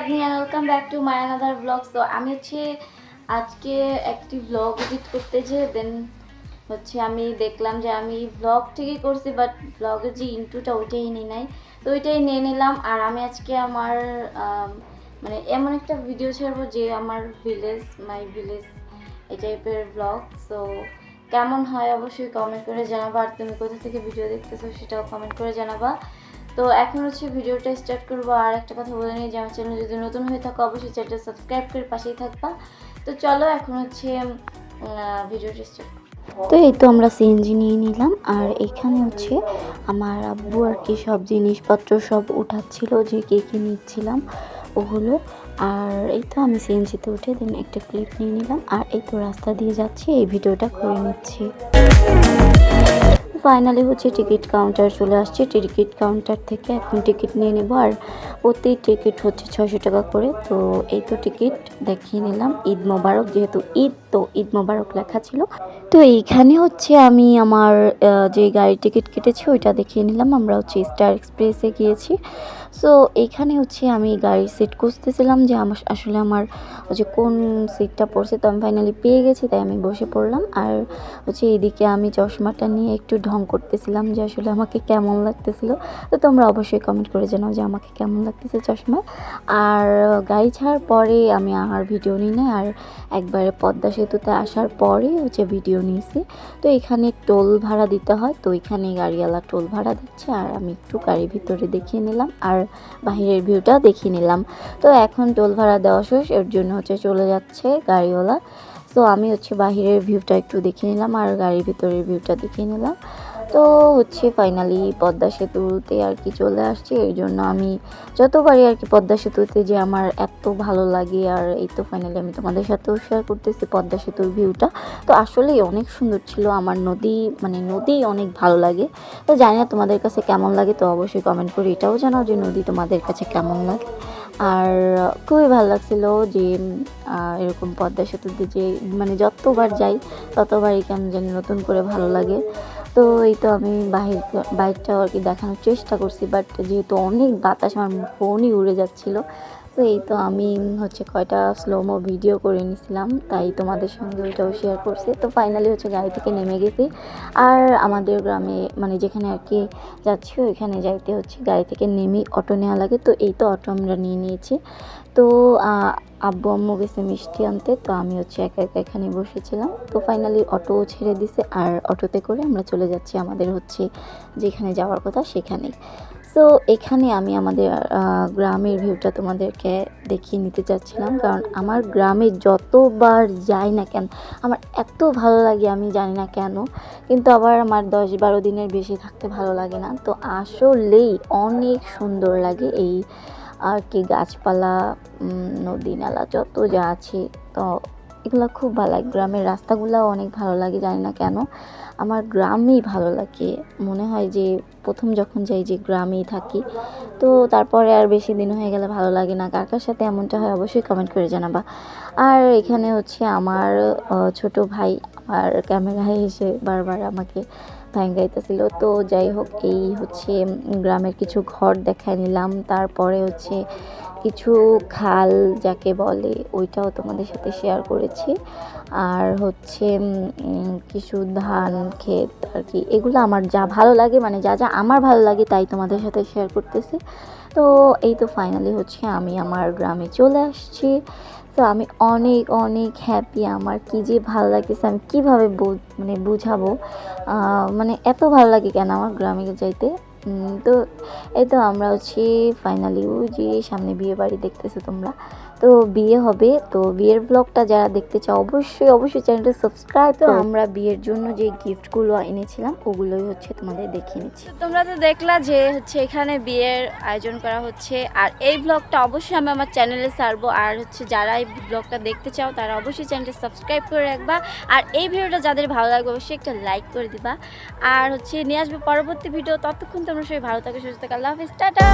Chandni welcome back to my another blog তো আমি হচ্ছে আজকে একটি ব্লগ এডিট করতে যে দেন হচ্ছে আমি দেখলাম যে আমি ব্লগ ঠিকই করছি বাট ব্লগের যে ইন্টুটা ওইটাই নিয়ে নাই। তো ওইটাই নিয়ে নিলাম আর আমি আজকে আমার আম, মানে এমন একটা ভিডিও ছাড়বো যে আমার ভিলেজ মাই ভিলেজ এই টাইপের ব্লগ সো কেমন হয় অবশ্যই কমেন্ট করে জানাবা আর তুমি কোথা থেকে ভিডিও দেখতেছো সেটাও কমেন্ট করে জানাবা। তো এখন হচ্ছে ভিডিওটা স্টার্ট করব, আর একটা কথা বলে নিই যে আমার চ্যানেল যদি নতুন হয়ে থাকো, অবশ্যই চ্যানেলটা সাবস্ক্রাইব করে পাশেই থাকবা। তো চলো এখন হচ্ছে ভিডিওটা স্টার্ট তো এই তো আমরা সিএনজি নিয়ে নিলাম, আর এখানে হচ্ছে আমার আব্বু আর কি সব জিনিসপত্র সব উঠাচ্ছিল, যে কে কী নিচ্ছিলাম ওগুলো। আর এই তো আমি সিএনজিতে উঠে দেন একটা ক্লিপ নিয়ে নিলাম, আর এই তো রাস্তা দিয়ে যাচ্ছি, এই ভিডিওটা করে নিচ্ছি। ফাইনালি হচ্ছে টিকিট কাউন্টার চলে আসছে। টিকিট কাউন্টার থেকে এখন টিকিট নিয়ে নেব। আর প্রতি টিকিট হচ্ছে ছয়শো টাকা করে। তো এই তো টিকিট দেখিয়ে নিলাম। ঈদ মোবারক, যেহেতু ঈদ তো ঈদ মোবারক লেখা ছিল। তো এইখানে হচ্ছে আমি আমার যে গাড়ির টিকিট কেটেছি ওইটা দেখিয়ে নিলাম। আমরা হচ্ছে স্টার এক্সপ্রেসে গিয়েছি। সো এইখানে হচ্ছে আমি গাড়ির সিট খুঁজতেছিলাম যে আমার, আসলে আমার হচ্ছে কোন সিটটা পড়ছে। তো আমি ফাইনালি পেয়ে গেছি, তাই আমি বসে পড়লাম। আর হচ্ছে এইদিকে আমি চশমাটা নিয়ে একটু ঢং করতেছিলাম যে আসলে আমাকে কেমন লাগতেছিল। তো তোমরা অবশ্যই কমেন্ট করে জানাও যে আমাকে কেমন লাগতেছে চশমা। আর গাড়ি ছাড়ার পরে আমি আর ভিডিও নিই না আর একবারে পদ্মা সেতুতে আসার পরে হচ্ছে ভিডিও নিয়েছি। তো এখানে টোল ভাড়া দিতে হয়, তো এখানে গাড়িওয়ালা টোল ভাড়া দিচ্ছে আর আমি একটু গাড়ির ভিতরে দেখিয়ে নিলাম আর বাহিরের ভিউটা দেখিয়ে নিলাম। তো এখন টোল ভাড়া দেওয়া শেষ, এর জন্য হচ্ছে চলে যাচ্ছে গাড়িওয়ালা। তো আমি হচ্ছে বাহিরের ভিউটা একটু দেখে নিলাম আর গাড়ির ভিতরের ভিউটা দেখে নিলাম। তো হচ্ছে ফাইনালি পদ্মা সেতুতে আর কি চলে আসছে। এর জন্য আমি যতবারই আর কি পদ্মা সেতুতে যে আমার এত ভালো লাগে আর এই তো ফাইনালি আমি তোমাদের সাথেও শেয়ার করতেছি পদ্মা সেতুর ভিউটা তো আসলেই অনেক সুন্দর ছিল, আমার নদী মানে নদী অনেক ভালো লাগে। তো জানি না তোমাদের কাছে কেমন লাগে, তো অবশ্যই কমেন্ট করে এটাও জানাও যে নদী তোমাদের কাছে কেমন লাগে। আর খুবই ভালো লাগছিল যে এরকম পদ্মা সেতুতে যে মানে যতবার যাই, ততবারই কেন জানি নতুন করে ভালো লাগে। তো এই তো আমি বাহির বাইকটাও আর কি দেখানোর চেষ্টা করছি বাট যেহেতু অনেক বাতাস আমার ফোনই উড়ে যাচ্ছিল তো এই তো আমি হচ্ছে কয়টা স্লোমো ভিডিও করে নিছিলাম, তাই তোমাদের সঙ্গে ওইটাও শেয়ার করছি। তো ফাইনালি হচ্ছে গাড়ি থেকে নেমে গেছি। আর আমাদের গ্রামে মানে যেখানে আর কি যাচ্ছি, ওইখানে যাইতে হচ্ছে গাড়ি থেকে নেমে অটো নেওয়া লাগে। তো এই তো অটো আমরা নিয়ে নিয়েছি। তো আব্বু আম্মু গেছে মিষ্টি আনতে, তো আমি হচ্ছে একা একা এখানে বসেছিলাম। তো ফাইনালি অটো ছেড়ে দিছে, আর অটোতে করে আমরা চলে যাচ্ছি আমাদের হচ্ছে যেখানে যাওয়ার কথা সেখানেই। তো এখানে আমি আমাদের গ্রামের ভিউটা তোমাদেরকে দেখিয়ে নিতে চাচ্ছিলাম। কারণ আমার গ্রামে যতবার যাই না কেন, আমার এত ভালো লাগে, আমি জানি না কেন। কিন্তু আবার আমার দশ বারো দিনের বেশি থাকতে ভালো লাগে না। তো আসলেই অনেক সুন্দর লাগে এই আর কি গাছপালা নদী নালা যত যা আছে, তো এগুলো খুব ভালো লাগে। গ্রামের রাস্তাগুলোও অনেক ভালো লাগে, জানি না কেন। আমার গ্রামই ভালো লাগে। মনে হয় যে প্রথম যখন যাই যে গ্রামেই থাকি, তো তারপরে আর বেশি দিন হয়ে গেলে ভালো লাগে না। কার কার সাথে এমনটা হয় অবশ্যই কমেন্ট করে জানাবা। আর এখানে হচ্ছে আমার ছোট ভাই আমার ক্যামেরায় এসে বারবার আমাকে ভ্যাঙ্গাইতেছিল তো যাই হোক, এই হচ্ছে গ্রামের কিছু ঘর দেখায় নিলাম। তারপরে হচ্ছে কিছু খাল যাকে বলে, ওইটাও তোমাদের সাথে শেয়ার করেছি। আর হচ্ছে কিছু ধান, ক্ষেত আর কি, এগুলো আমার যা ভালো লাগে মানে যা যা আমার ভালো লাগে তাই তোমাদের সাথে শেয়ার করতেছি। তো এই তো ফাইনালি হচ্ছে আমি আমার গ্রামে চলে আসছি। তো আমি অনেক অনেক হ্যাপি আমার কি যে ভালো লাগতেছে, আমি কীভাবে মানে বুঝাবো? মানে এত ভালো লাগে কেন আমার গ্রামে যাইতে? তো এই তো আমরা হচ্ছে ফাইনালি ওই যে সামনে বিয়ে বাড়ি দেখতেছো তোমরা। তো বিয়ে হবে তো বিয়ের ব্লগটা যারা দেখতে চাও অবশ্যই অবশ্যই চ্যানেলটা সাবস্ক্রাইব তো আমরা বিয়ের জন্য যে গিফটগুলো এনেছিলাম ওগুলোই হচ্ছে তোমাদের দেখিয়ে নিচ্ছি। তোমরা তো দেখলা যে হচ্ছে এখানে বিয়ের আয়োজন করা হচ্ছে আর এই ব্লগটা অবশ্যই আমি আমার চ্যানেলে ছাড়বো। আর হচ্ছে যারা এই ব্লগটা দেখতে চাও তারা অবশ্যই চ্যানেলটা সাবস্ক্রাইব করে রাখবা। আর এই ভিডিওটা যাদের ভালো লাগবে অবশ্যই একটা লাইক করে দিবা। আর হচ্ছে নিয়ে আসবে পরবর্তী ভিডিও ততক্ষণ তোমরা সবাই ভালো থাকো সুস্থ থাকো। আল্লাহ হাফিজ। টাটা!